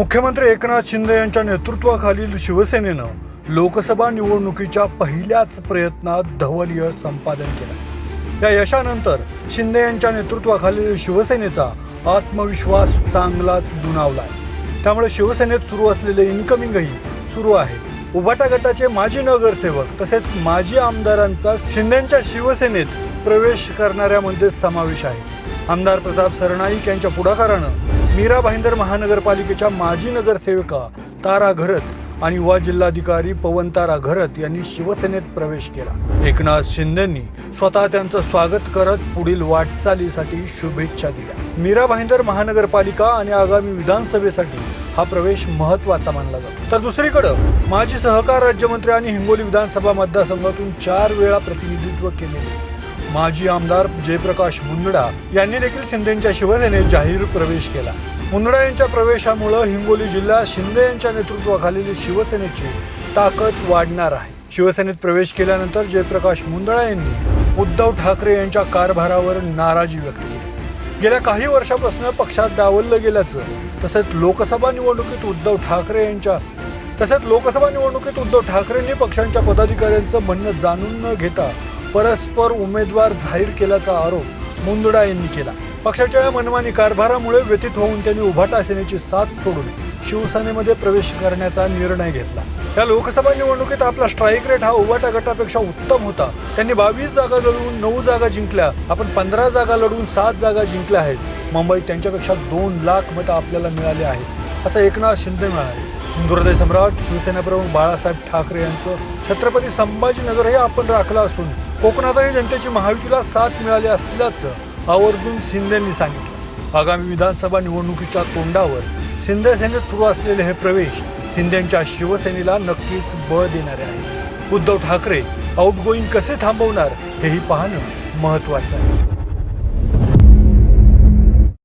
मुख्यमंत्री एकनाथ शिंदे यांच्या नेतृत्वाखालील शिवसेनेनं लोकसभा निवडणुकीच्या पहिल्याच प्रयत्नात धवल यश संपादन केलं. या यशानंतर शिंदे यांच्या नेतृत्वाखालील शिवसेनेचा आत्मविश्वास चांगलाच दुणावला आहे. त्यामुळे शिवसेनेत सुरू असलेले इन्कमिंगही सुरू आहे. उभाटा गटाचे माजी नगरसेवक तसेच माजी आमदारांचा शिंदेच्या शिवसेनेत प्रवेश करणाऱ्यामध्ये समावेश आहे. आमदार प्रताप सरनाईक यांच्या पुढाकारानं मीरा भाईंदर महानगरपालिकेच्या माजी नगरसेविका तारा घरत आणि युवा जिल्हाधिकारी पवन तारा घरत यांनी शिवसेनेत प्रवेश केला. एकनाथ शिंदेंनी स्वतः त्यांचं स्वागत करत पुढील वाटचालीसाठी शुभेच्छा दिल्या. मीरा भाईंदर महानगरपालिका आणि आगामी विधानसभेसाठी हा प्रवेश महत्त्वाचा मानला जातो. तर दुसरीकडं माजी सहकार राज्यमंत्री आणि हिंगोली विधानसभा मतदारसंघातून चार वेळा प्रतिनिधित्व केलेले माजी आमदार जयप्रकाश मुंदडा यांनी देखील शिंदेच्या शिवसेनेत जाहीर प्रवेश केला. मुंदडा यांच्या प्रवेशामुळं हिंगोली जिल्ह्यात शिंदे यांच्या नेतृत्वाखालील शिवसेनेची ताकद वाढणार आहे. शिवसेनेत प्रवेश केल्यानंतर जयप्रकाश मुंदडा यांनी उद्धव ठाकरे यांच्या कारभारावर नाराजी व्यक्त केली. गेल्या काही वर्षापासून पक्षात डावललं गेल्याचं तसंच लोकसभा निवडणुकीत उद्धव ठाकरे यांच्या तसंच लोकसभा निवडणुकीत उद्धव ठाकरेंनी पक्षांच्या पदाधिकाऱ्यांचं म्हणणं जाणून न घेता परस्पर उमेदवार जाहीर केल्याचा आरोप मुंदडा यांनी केला. पक्षाच्या या मनमानी कारभारामुळे व्यतीत होऊन त्यांनी उभाटा सेनेची साथ सोडून शिवसेनेमध्ये प्रवेश करण्याचा निर्णय घेतला. या लोकसभा निवडणुकीत आपला स्ट्राईक रेट हा उभाटा गटापेक्षा उत्तम होता. त्यांनी बावीस जागा लढवून नऊ जागा जिंकल्या. आपण पंधरा जागा लढवून सात जागा जिंकल्या आहेत. मुंबईत त्यांच्यापेक्षा दोन लाख मतं आपल्याला मिळाली आहेत असं एकनाथ शिंदे म्हणाले. हिंदुहृदय सम्राट शिवसेना प्रमुख बाळासाहेब ठाकरे यांचं छत्रपती संभाजीनगर हे आपण राखलं असून कोकणातही जनतेची महायुतीला साथ मिळाली असल्याचं आवर्जून शिंदेंनी सांगितलं. आगामी विधानसभा निवडणुकीच्या तोंडावर शिंदे सेनेत सुरू असलेले हे प्रवेश शिंदेच्या शिवसेनेला नक्कीच बळ देणारे आहे. उद्धव ठाकरे आउटगोईंग कसे थांबवणार हेही पाहणं महत्वाचं आहे.